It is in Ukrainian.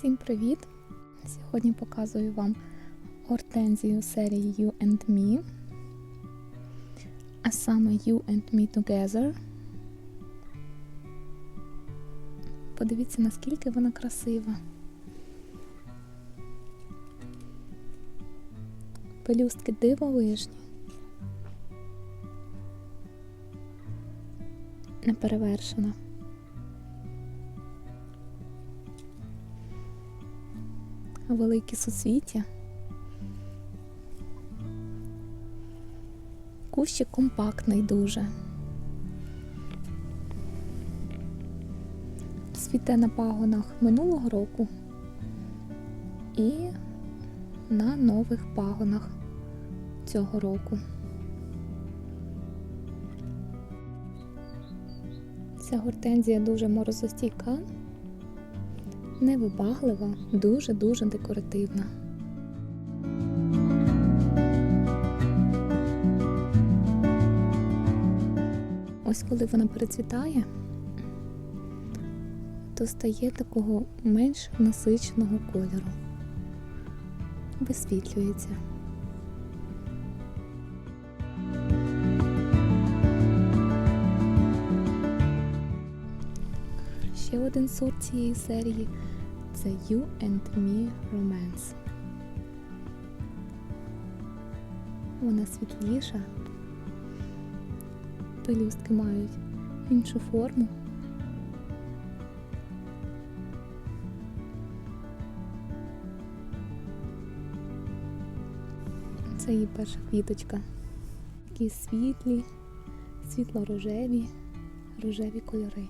Всім привіт! Сьогодні показую вам гортензію серії You and Me, а саме You and Me Together. Подивіться, наскільки вона красива. Пелюстки дивовижні. Неперевершена. Великі суцвіття. Кущик компактний дуже. Цвіте на пагонах минулого року і на нових пагонах цього року. Ця гортензія дуже морозостійка невибаглива, дуже-дуже декоративна. Ось коли вона перецвітає, то стає такого менш насиченого кольору, висвітлюється. Ще один сорт цієї серії це You and Me Romance. Вона світліша, пелюстки мають іншу форму. Це її перша квіточка. Такі світлі, світло-рожеві, рожеві кольори.